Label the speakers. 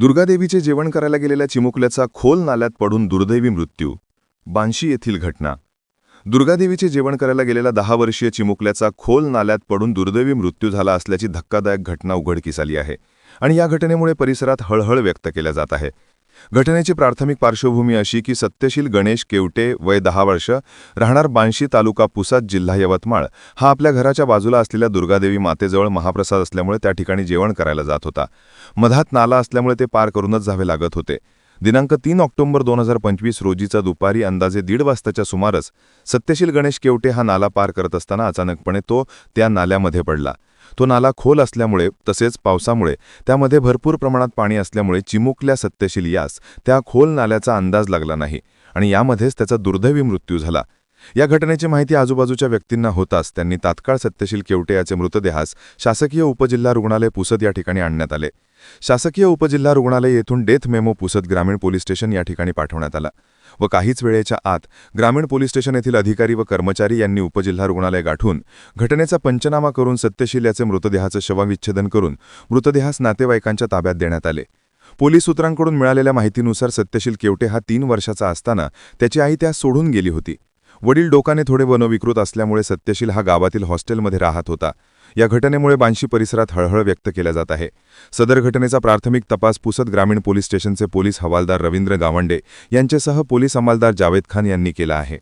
Speaker 1: दुर्गादेवीचे जेवण करायला गेलेल्या चिमुकल्याचा खोल नाल्यात पडून दुर्दैवी मृत्यू. बांशी येथील घटना. दुर्गादेवीचे जेवण करायला गेलेला दहा वर्षीय चिमुकल्याचा खोल नाल्यात पडून दुर्दैवी मृत्यू झाला असल्याची धक्कादायक घटना उघडकीस आली आहे आणि या घटनेमुळे परिसरात हळहळ व्यक्त केल्या जात आहे. घटनेची प्राथमिक पार्श्वभूमी अशी की सत्यशील गणेश केवटे वय दहा वर्ष राहणार बांशी तालुका पुसाद जिल्हा यवतमाळ. हा आपल्या घराच्या बाजूला असलेल्या दुर्गादेवी मातेजवळ महाप्रसाद असल्यामुळे त्या ठिकाणी जेवण करायला जात होता. मधात नाला असल्यामुळे ते पार करूनच जावे लागत होते. दिनांक तीन ऑक्टोबर दोन हजार पंचवीस रोजीचा दुपारी अंदाजे दीड वाजताच्या सुमारस सत्यशील गणेश केवटे हा नाला पार करत असताना अचानकपणे तो त्या नाल्यामध्ये पडला. तो नाला खोल असल्यामुळे तसेच पावसामुळे त्यामध्ये भरपूर प्रमाणात पाणी असल्यामुळे चिमुकल्या सत्यशील यास त्या खोल नाल्याचा अंदाज लागला नाही आणि यामध्येच त्याचा दुर्दैवी मृत्यू झाला. या घटनेची माहिती आजूबाजूच्या व्यक्तींना होताच. त्यांनी तात्काळ सत्यशील केवटे याचे मृतदेहास शासकीय उपजिल्हा रुग्णालय पुसद या ठिकाणी आणण्यात आले. शासकीय उपजिल्हा रुग्णालय येथून डेथ मेमो पुसद ग्रामीण पोलीस स्टेशन या ठिकाणी पाठवण्यात आला व काहीच वेळेच्या आत ग्रामीण पोलीस स्टेशन येथील अधिकारी व कर्मचारी यांनी उपजिल्हा रुग्णालय गाठून घटनेचा पंचनामा करून सत्यशील याचे मृतदेहाचं शवविच्छेदन करून मृतदेहास नातेवाईकांच्या ताब्यात देण्यात आले. पोलीस सूत्रांकडून मिळालेल्या माहितीनुसार सत्यशील केवटे हा तीन वर्षाचा असताना त्याची आई त्यास सोडून गेली होती. वडील डोकाने थोडे वनविकृत असल्यामुळे सत्यशील हा गावातील हॉस्टेलमध्ये राहत होता. या घटनेमुळे बांशी परिसरात हळहळ व्यक्त केल्या जात आहे. सदर घटनेचा प्राथमिक तपास पुसद ग्रामीण पोलीस स्टेशनचे पोलीस हवालदार रवींद्र गावंडे यांच्यासह पोलीस अंमलदार जावेद खान यांनी केला आहे.